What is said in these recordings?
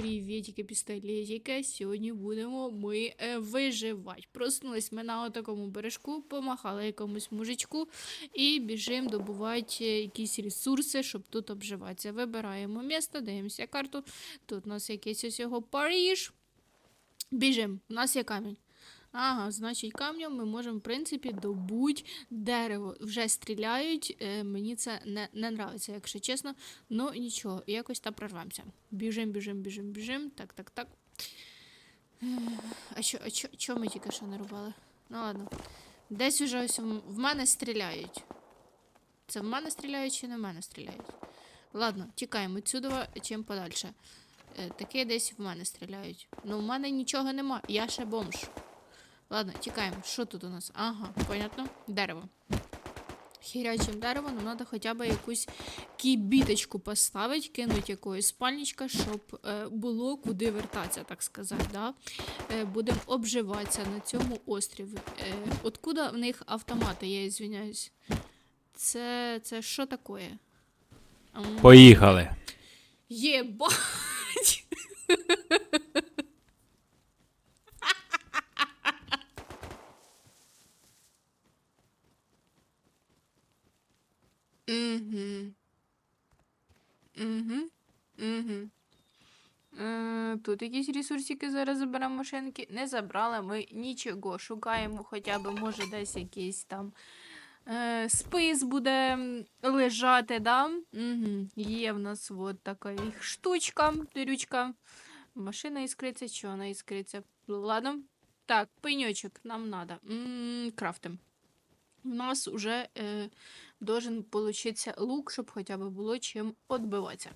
Привітики, пістолетики. Сьогодні будемо ми е, виживати. Проснулись ми на такому бережку, помахали якомусь мужичку і біжимо добувати е, якісь ресурси, щоб тут обживатися. Вибираємо місто, дивимося карту. Тут у нас якийсь ось Париж. Біжимо. У нас є камінь. Ага, значить, камнем ми можемо, в принципі, добути дерево. Вже стріляють. Е, мені це не, не нравиться, якщо чесно. Ну нічого, якось та прорвемося. Біжим, біжим, біжим, біжим. Так, так, так. А що, а що, що ми тільки що не робили? Ну ладно. Десь уже ось в в мене стріляють. Це в мене стріляють чи не в мене стріляють? Ладно, тікаємо відсюди, чим подальше. Е, таке десь в мене стріляють. Ну, в мене нічого нема, я ще бомж. Ладно, тікаємо. Що тут у нас? Ага, понятно. Дерево. Хірячим деревом нам треба хоча б якусь кібіточку поставити, кинути якоїсь спальничка, щоб е, було куди вертатися, так сказати. Да? Е, будемо обживатися на цьому острові. Е, откуда в них автомати, я звиняюсь. Це, це що таке? Поїхали. Єбать! Угу. Угу. Угу. Тут якісь ресурсики зараз заберемо машинки. Не забрали ми нічого. Шукаємо хоча б, може, десь якийсь там е, спис буде лежати, да? Угу. Є в нас от така їх штучка, дирючка. Машина іскриться, чи вона іскриться? Ладно. Так, пеньочок нам. М, Крафтим. У нас уже е, должен получиться лук, щоб хоча б було чим відбиватися.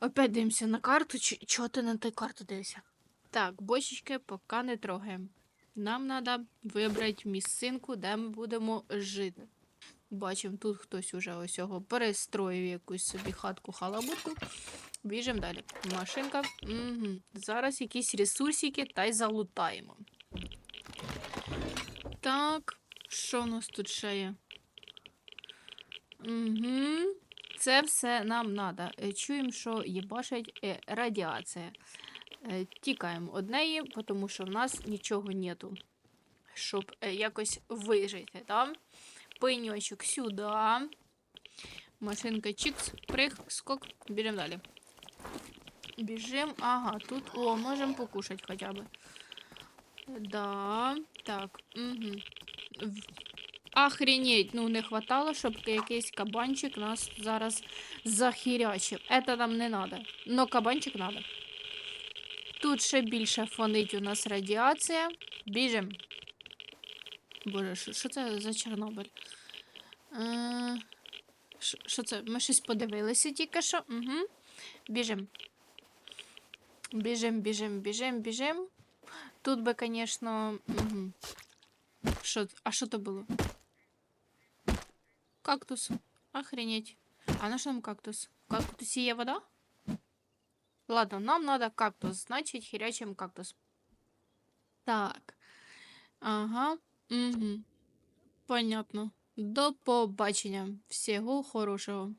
Опять дивимося на карту. Чого ти на ту карту дивишся? Так, бочечки поки не трогаємо. Нам треба вибрати місцинку, де ми будемо жити. Бачимо, тут хтось уже ось його перестроїв якусь собі хатку халабутку. Біжимо далі. Машинка. Угу. Зараз якісь ресурсики та й залутаємо. Так, що в нас тут ще є? Угу. Це все нам треба. Чуємо, що їбашить е, радіація. Е, Тікаємо од неї, тому що в нас нічого нету. Щоб е, якось вижити. Да? Пеньочок сюди. Машинка чикс, прих, скок, біжимо далі. Біжимо. Ага, тут. О, можемо покушати хоча б. Да, так. Угу. Охренеть, ну не хватало, щоб якийсь кабанчик нас зараз захірячив. Это нам не надо. Но кабанчик надо. Тут ще більше фонить у нас радіація. Біжим. Боже, що- це за Чорнобиль? Е, що- Що це? Ми щось подивилися тільки що. Угу. Біжим. Біжим, біжим, біжим, біжим. Тут би, звісно. Угу. Що, а що то було? Кактус. Охренеть. А на що нам кактус? В кактусі є вода? Ладно, нам надо кактус, значить хірячим кактус. Так. Ага. Угу. Понятно. До побачення. Всього хорошого.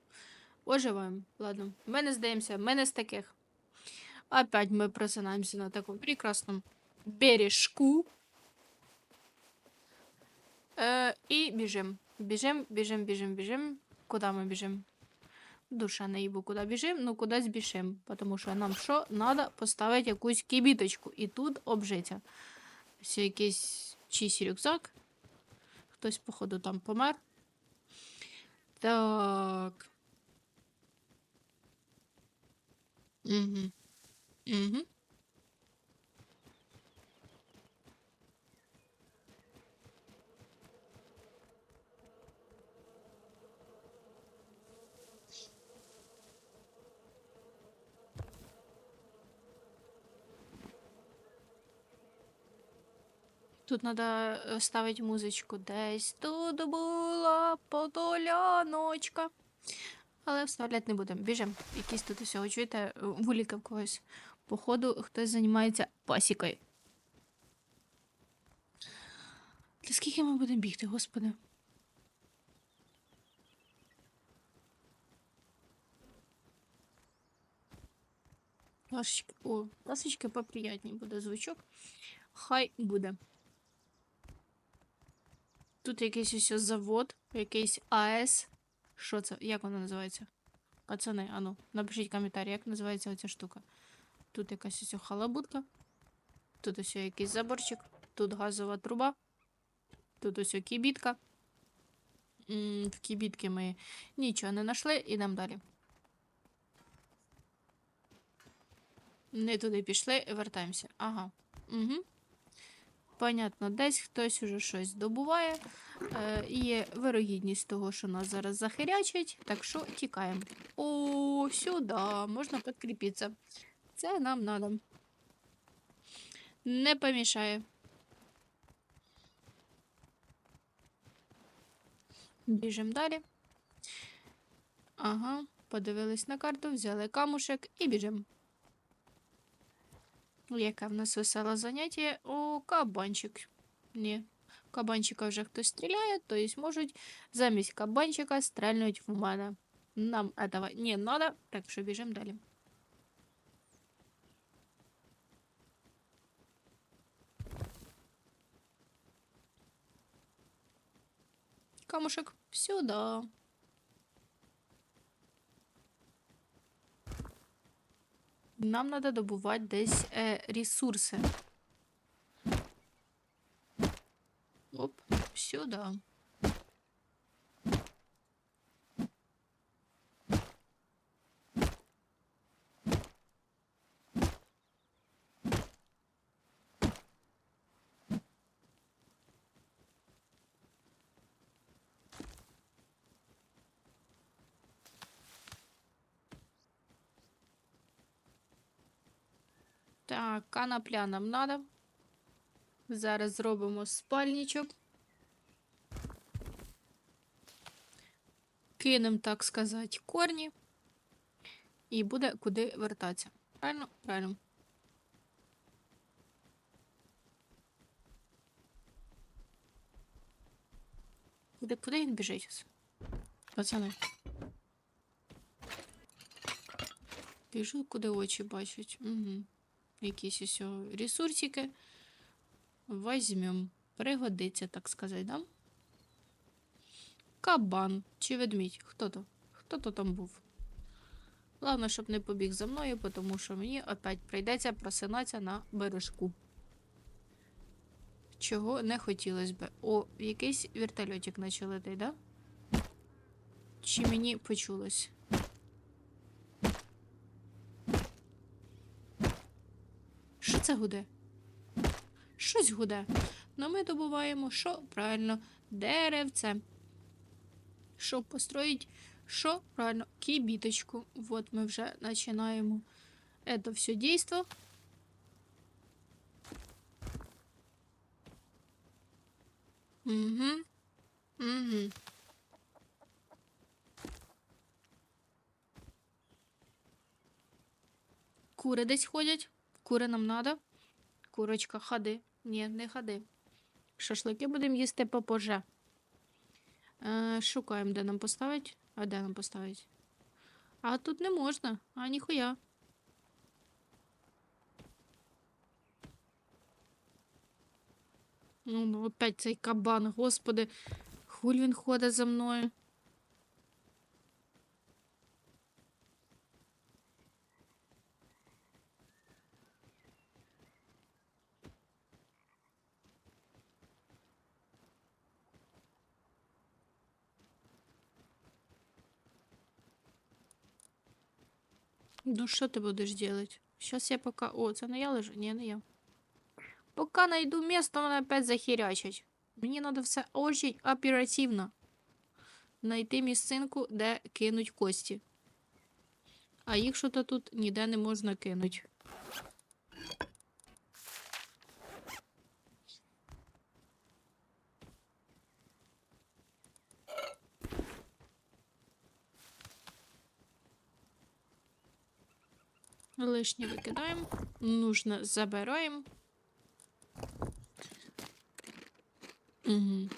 Оживаємо. Ладно. Ми не здаємося, ми не з таких. Опять мы просынаемся на таком прекрасном бережку. Э, и бежим. Бежим, бежим, бежим, бежим. Куда мы бежим? Душа наїбу, куди біжим, ну кудись біжим. Тому що нам що? Надо поставити якусь кібіточку і тут обжиться. Ось якийсь чийсь рюкзак. Хтось, походу, там помер. Так. Угу. Угу. Тут треба ставити музичку. Десь тут була подоляночка. Але вставляти не будемо. Біжимо. Якісь тут усього чуєте, вуліка когось. Походу, хтось займається пасікою. Та скільки ми будемо бігти, господи? Ласочки. О, ласочки поприятней буде звучок. Хай буде. Тут якийсь ось завод, якийсь АЕС. Що це? Як воно називається? Пацани, ану, напишіть коментарі, як називається оця штука. Тут якась ось халабутка. Тут ось якийсь заборчик. Тут газова труба. Тут ось кібітка. В кібітки ми нічого не знайшли, ідемо далі. Не туди пішли, вертаємося. Ага. Угу. Понятно, десь хтось уже щось добуває. Е, є вирогідність того, що нас зараз захирячать, так що тікаємо. О, сюди, можна підкріпитися. Це нам надо. Не помішає. Біжимо далі. Ага, подивились на карту, взяли камушек і біжимо. Яке в нас веселе заняття? О, кабанчик. Ні. Кабанчика вже хтось стріляє, то есть можуть замість кабанчика стрельнуть в мене. Нам этого не надо, так що біжимо далі. Камушек сюда. Нам надо добувати десь е, ресурси. Оп, сюди. Так, канапля нам надо. Зараз зробимо спальничок. Кинемо, так сказати, корні. І буде куди вертатися. Правильно? Правильно. Куди, куди він біжить? Пацани. Біжу, куди очі бачать. Угу. Якісь ось ресурсики. Возьмем. Пригодиться, так сказати, да? Кабан чи ведмідь? Хто то? Хто то там був? Головне, щоб не побіг за мною, тому що мені опять прийдеться просинатися на бережку. Чого не хотілося б. О, якийсь вертольотик наче летить, да? Чи мені почулось? Що це гуде? Щось гуде. Но ми добуваємо, що правильно, деревце. Щоб построїть, що правильно, кібіточку. Вот ми вже починаємо це все дійство. Угу. Угу. Кури десь ходять. Кури нам надо. Курочка, ходи. Ні, не ходи. Шашлики будемо їсти попозже. Е, шукаємо, де нам поставить. А де нам поставить? А тут не можна, а ніхуя. Ну, опять цей кабан, господи, хуль він ходить за мною. Ну, що ти будеш делать? Сейчас я пока... О, це не я лежу? Ні, не я. Пока найду место, мене опять захерячать. Мені треба все очень оперативно. Найти місцинку, де кинуть кості. А їх що-то тут ніде не можна кинуть. Лишнє викидаємо. Нужно забираємо. Угу.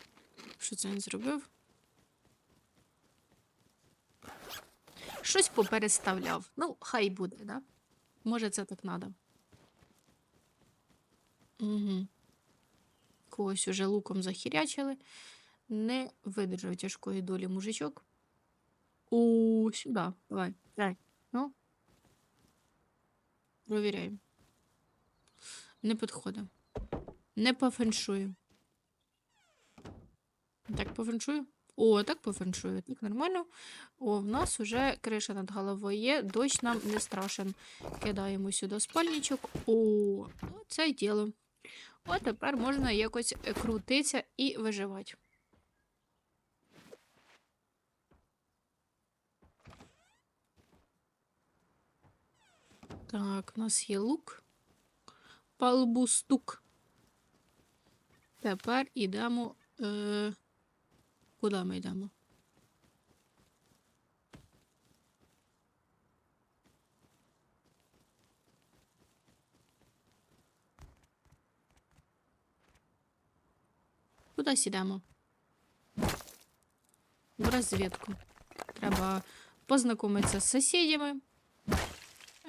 Що це він зробив? Щось попереставляв. Ну, хай буде, да? Може, це так надо. Угу. Когось уже луком захірячили. Не видержав тяжкої долі мужичок. О, сюди. Давай. Дай. Провіряємо. Не підходить. Не по феншую. Так по феншую? О, так по феншую. Так нормально. О, в нас вже криша над головою є. Дощ нам не страшен. Кидаємо сюди спальничок. О, це діло. От тепер можна якось крутитися і виживати. Так, у нас є лук. Палбу стук. Тепер йдемо. Е... Куди ми йдемо? Куди сідемо? В розвідку. Треба познайомитися з сусідями.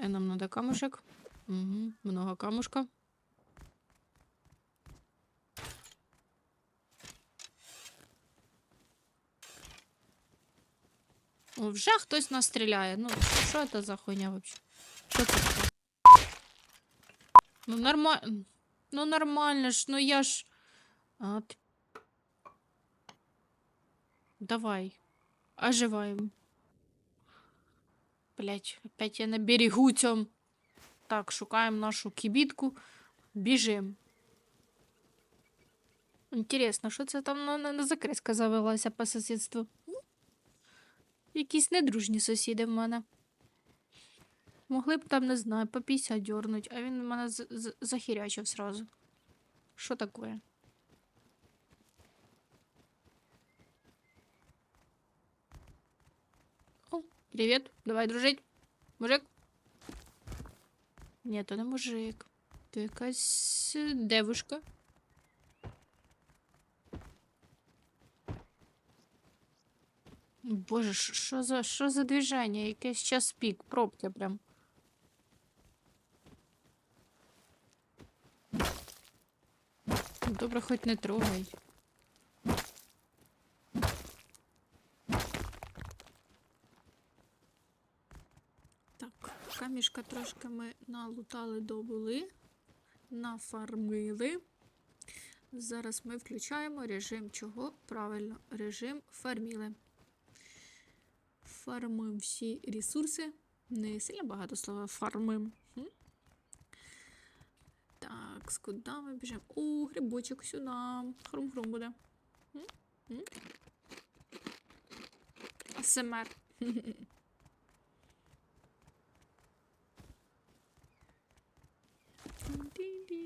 Нам надо камушек. Угу, много камушка. О, вже хтось нас стріляє. Ну, що це за хуйня вообще? Що це? Ну, нормально. Ну, нормально ж, ну я ж. А, ти- Давай. Оживаем. Блять, опять я на берегу цьому. Так, шукаємо нашу кібітку. Біжим. Інтересно, що це там на, на, на закриска завелася по сусідству? Якісь недружні сусіди в мене. Могли б там, не знаю, по 50 дьорнуть, а він мене захірячив сразу. Що таке? Привіт, давай дружить. Мужик? Ні, то мужик. То якась девушка. Боже, що за, що за движення? Якийсь час пік, пробки прям. Добре, хоч не трогай. Так, камішка трошки ми налутали добули, нафармили. Зараз ми включаємо режим чого? Правильно, режим фарміли. Фармимо всі ресурси. Не сильно багато слова фармим. М? Так, куди ми біжимо? О, грибочок сюди. Хрум-хрум буде. М? М? АСМР. О,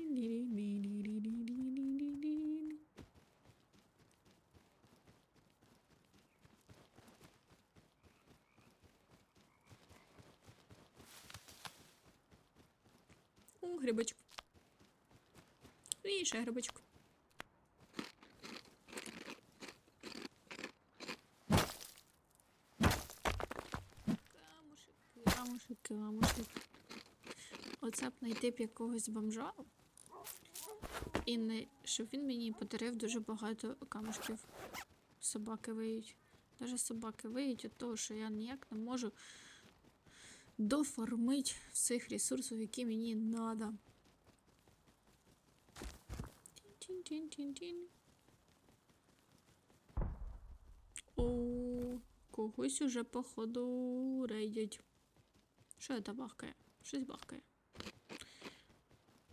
грибочок. І ще грибочок. Камушек, камушек, камушек. Оце б знайти б якогось бомжа. І не, щоб він мені подарив дуже багато камушків. Собаки виють. Навіть собаки виють від того, що я ніяк не можу дофармити всіх ресурсів, які мені треба. Тін-тін-тін-тін. О, когось уже, походу, рейдять. Що це бахкає? Щось бахкає.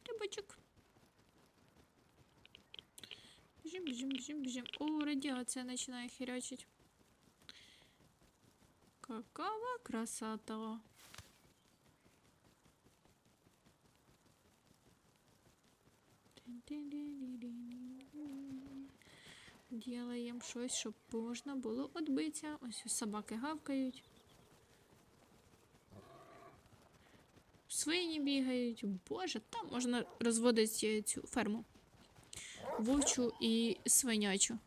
Рибочок. Біжим, біжим, біжим, біжим. О, радіація починає херячить. Какова красота. Ділаємо щось, щоб можна було відбитися. Ось собаки гавкають. Свині бігають. Боже, там можна розводити цю ферму. Вовчу і свинячу.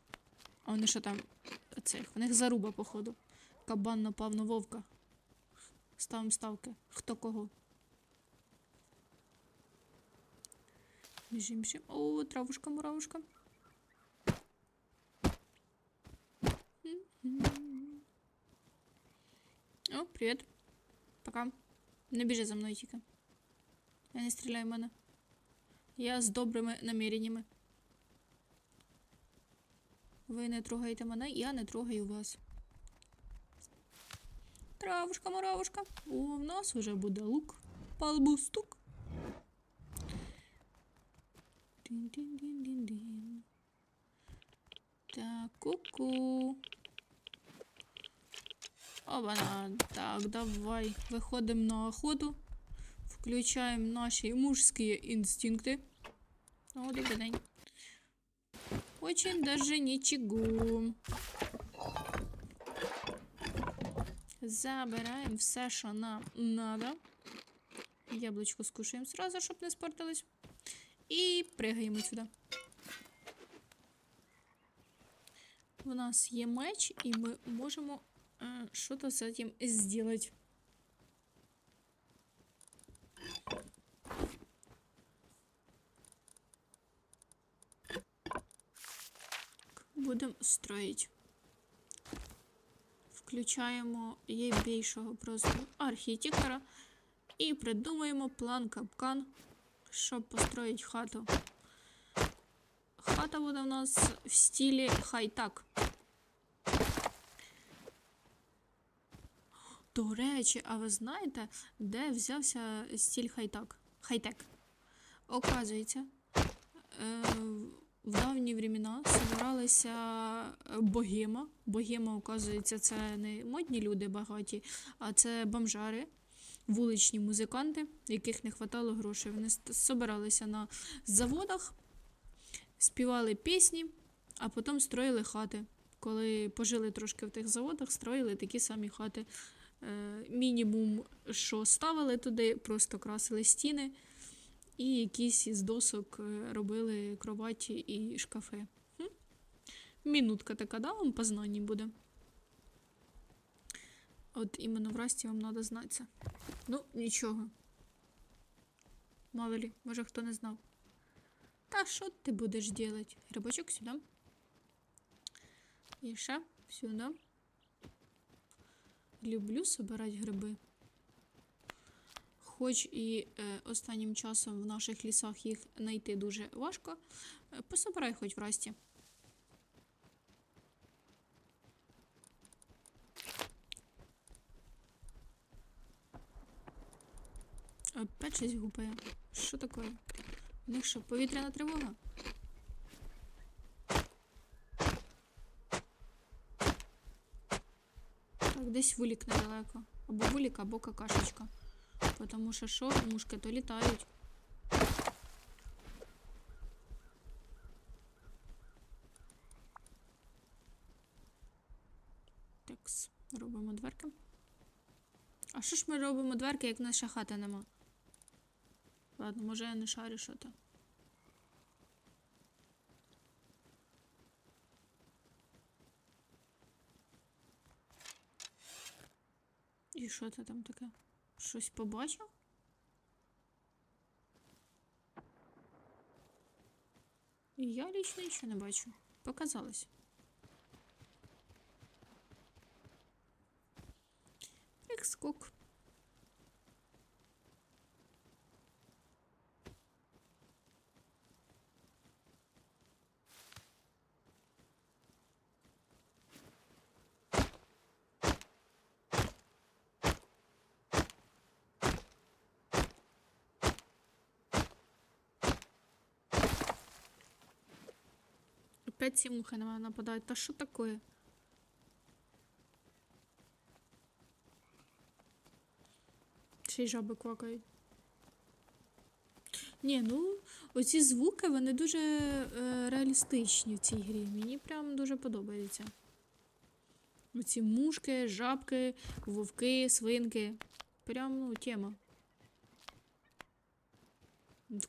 А вони що там? Цих? У них заруба, походу. Кабан напав на вовка. Ставимо ставки. Хто кого? Біжим, біжим. О, травушка, муравушка. О, привіт. Пока. Не біжи за мною тільки. Я не стріляй в мене. Я з добрими наміреннями. Ви не трогаєте мене, я не трогаю вас. Травушка, муравушка. В нас уже буде лук. Палбу стук. Дин-дин-дин-дин-дин. Так, ку-ку. Обана. Так, давай. Виходимо на охоту. Включаємо наші мужські інстинкти. О, добрий день. Очень даже ничего. Забираємо все, що нам надо. Яблучко скушаємо сразу, щоб не спортилось. І пригаємо сюди. У нас є меч, і ми можемо щось з цим зробити. Будемо строїти. Включаємо єбейшого просто архітектора і придумаємо план капкан, щоб построїти хату. Хата буде у нас в стилі хай-так. До речі, а ви знаєте, де взявся хай-так? Хай-тек? Оказується, е, в давні времена збиралися е, богема. Богема, оказується, це не модні люди багаті, а це бомжари, вуличні музиканти, яких не вистачало грошей. Вони збиралися на заводах, співали пісні, а потім строїли хати. Коли пожили трошки в тих заводах, строїли такі самі хати. Е, Мінімум, що ставили туди, просто красили стіни. І якісь із досок е, робили кроваті і шкафи. Мінутка така, да, вам познаній буде. От іменно в Расті вам треба знати. Ну, нічого. Мало ли, може хто не знав. Та що ти будеш робити? Грибочок сюди. І ще сюди. Люблю собирати гриби. Хоч і е, останнім часом в наших лісах їх знайти дуже важко. е, Пособирай хоч в расті. Опять щось гупає. Що таке? У них що, повітряна тривога? Так, десь вулік недалеко. Або вулік, або какашечка. Потому що що, мушки то літають. Такс, робимо дверки. А що ж ми робимо дверки, як ще хати нема? Ладно, може я не шарю що то. І що це там таке? Щось побачив? Я лично нічого не бачу. Показалось. Екскок. Опять ці мухи на мене нападають. Та що таке? Ще й жаби квакають. Ні, ну оці звуки вони дуже е, реалістичні в цій грі. Мені прям дуже подобається. Оці мушки, жабки, вовки, свинки. Прям ну, тема.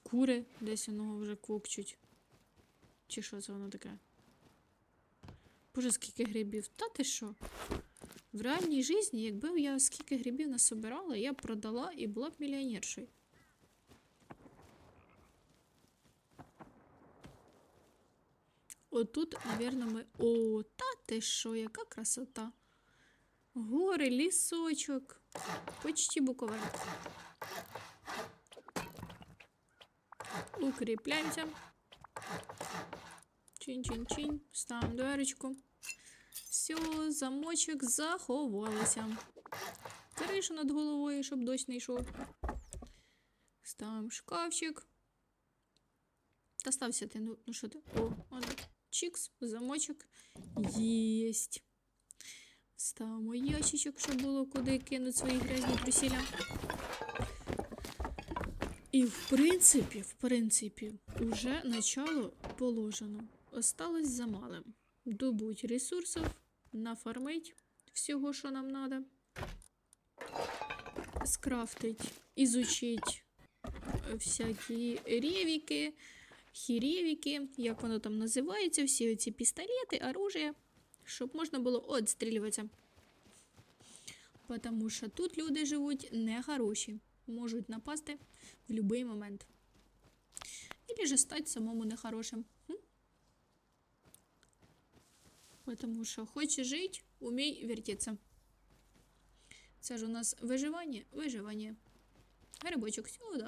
Кури десь воно вже квокчуть. Чи що це воно таке? Боже, скільки грибів. Та ти що? В реальній житті, якби я скільки грибів насобирала, я б продала і була б мільйонершою. Отут, мабуть, ми. О, та ти що, яка красота. Гори, лісочок. Почти буковель. Укріпляємося. Чин-чин-чин. Ставимо дверочку. Все, замочок заховалися. Кришу над головою, щоб дощ не йшов. Ставимо шкафчик. Та стався ти, ну, ну що ти? О, он, чікс, замочок. Єсть. Ставимо ящичок, щоб було куди кинути свої грязні трусіля. І в принципі, в принципі, уже начало положено. Осталось за малим. Добуть ресурсів, нафармить всього, що нам треба. Скрафтить, изучить е, всякі ревіки, хіревіки, як воно там називається, всі оці пістолети, оружие, щоб можна було отстрілюватися. Потому що тут люди живуть нехороші, можуть напасти в будь-який момент. Или же стати самому нехорошим. Потому що хочеш жити, умій вертеться. Це ж у нас виживання, виживання. Грибочок сюди.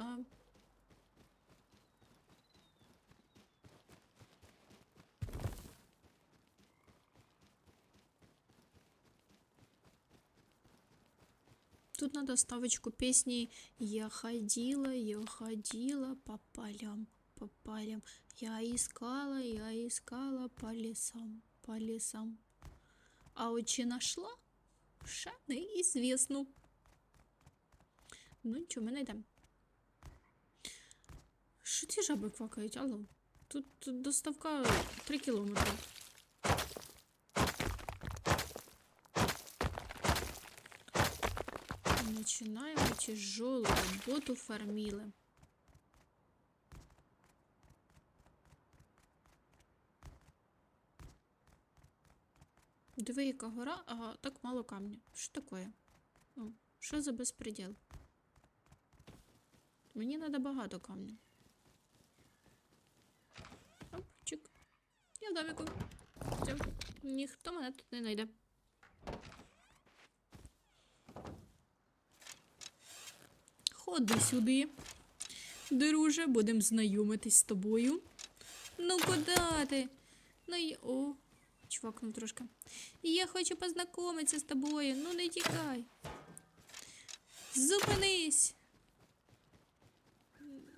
Тут надо ставочку песни «Я ходила, я ходила по полям, по полям. Я искала, я искала по лесам, по лесам. А от чи нашла? Ще неізвісно. Ну, нічого, ми знайдемо. Що ці жаби квакають, алло? Тут, тут доставка 3 кілометри. Починаємо тяжелу роботу фарміли. Диви, яка гора, а так мало камня. Що таке? Ну, що за безпреділ? Мені треба багато камня. Оп, чик. Я в домику. Все. Ніхто мене тут не знайде. Ходи сюди. Друже, будемо знайомитись з тобою. Ну, куди ти? Ну, й- о, чвакнув трошки. Я хочу познайомитися з тобою. Ну, не тікай. Зупинись.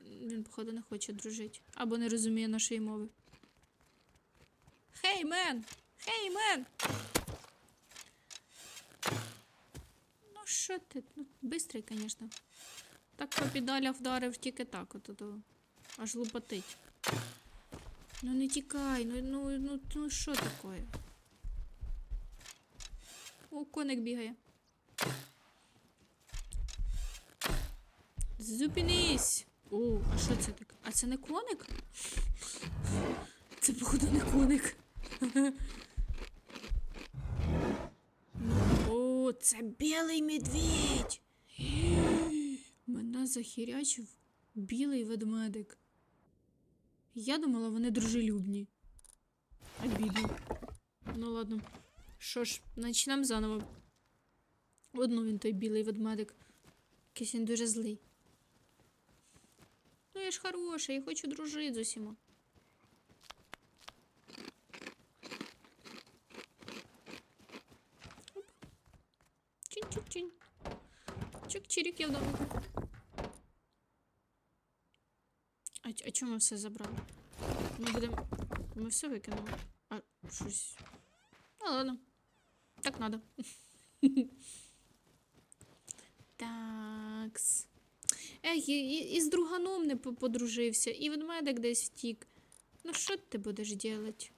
Він, походу, не хоче дружити. Або не розуміє нашої мови. Хей, мен! Хей, мен! Ну, що ти? Ну, бистрий, звісно. Так по вдарив тільки так, от, от, аж лупотить. Ну не тікай, ну ну ну ну що таке? О, коник бігає. Зупинись! О, а що це таке? А це не коник? Це, походу, не коник. О, це білий медведь. Мене захірячив білий ведмедик. Я думала, вони дружелюбні. Обідно. Ну ладно. Що ж, почнемо заново. Одну він той білий ведмедик. Якийсь він дуже злий. Ну я ж хороша, я хочу дружити з усіма. Чинь-чинь-чинь. Чик-чирик, я в А, а чому ми все забрали? Ми будемо. Ми все викинули. А щось. Ну ладно. Так надо. Такс. Ех, і, і з друганом не подружився, і ведмедик десь втік. Ну що ти будеш делать?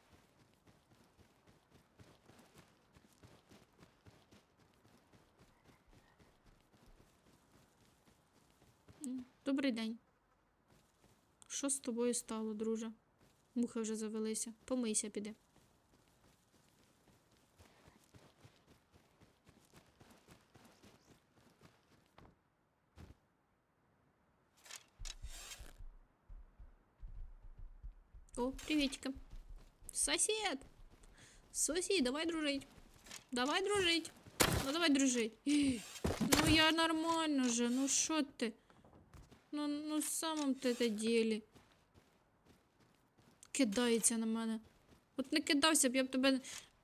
Добрий день. Що з тобою стало, друже? Мухи вже завелися. Помийся, піди. О, привітики. Сосед! Сосед, давай дружить. Давай дружить. Ну давай дружить. Ну я нормально же, ну що ти? Ну, ну самом то это ділі. Кидається на мене. От не кидався б, я б тебе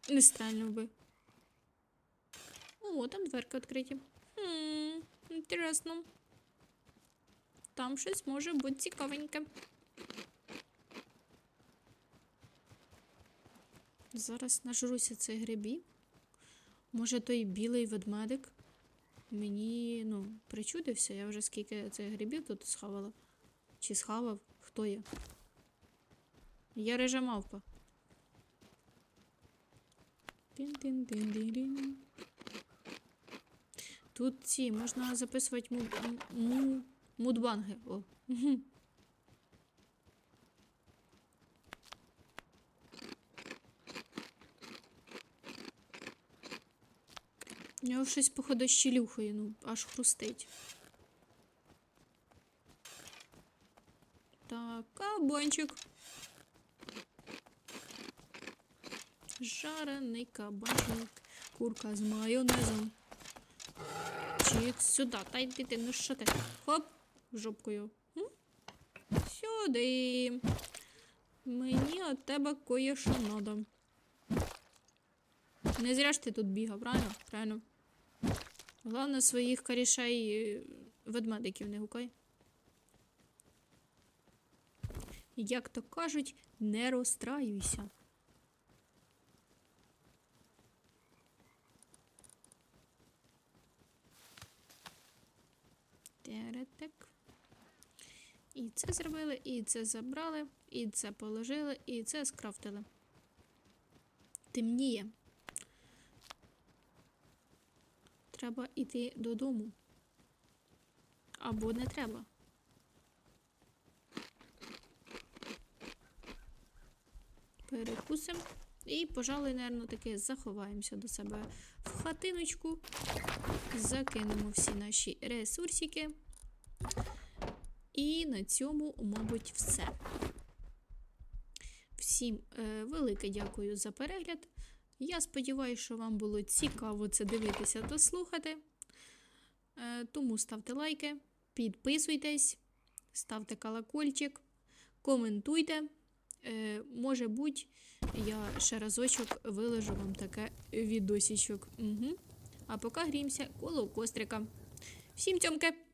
не стрельнув би. О, там дверки відкриті. Хм, інтересно. Там щось може бути цікавеньке. Зараз нажруся цих грибів. Може, той білий ведмедик мені, ну, причудився. Я вже скільки цих грибів тут схавала. Чи схавав? Хто я? Я режа мавпа. Тут ці можна записувати му, му, мудбанги. О. У нього щось, походу, щелюхає, ну, аж хрустить. Так, кабанчик. Жарений кабанчик. Курка з майонезом. Чик, сюди, та йди ти, ну що ти? Хоп, жопкою. М? Сюди. Мені від тебе кое-що надо. Не зря ж ти тут бігав, правильно? Правильно. Головне своїх корішей е, ведмедиків не гукай. Як то кажуть, не розстраюйся. Теретек. І це зробили, і це забрали, і це положили, і це скрафтили. Темніє. Треба йти додому. Або не треба. Перекусимо. І, пожалуй, напевно, таки заховаємося до себе в хатиночку. Закинемо всі наші ресурсики. І на цьому, мабуть, все. Всім е, велике дякую за перегляд. Я сподіваюся, що вам було цікаво це дивитися та слухати. Е, тому ставте лайки, підписуйтесь, ставте колокольчик, коментуйте. Е, може бути, я ще разочок виложу вам таке відосічок. Угу. А поки грімся коло кострика. Всім цьомки!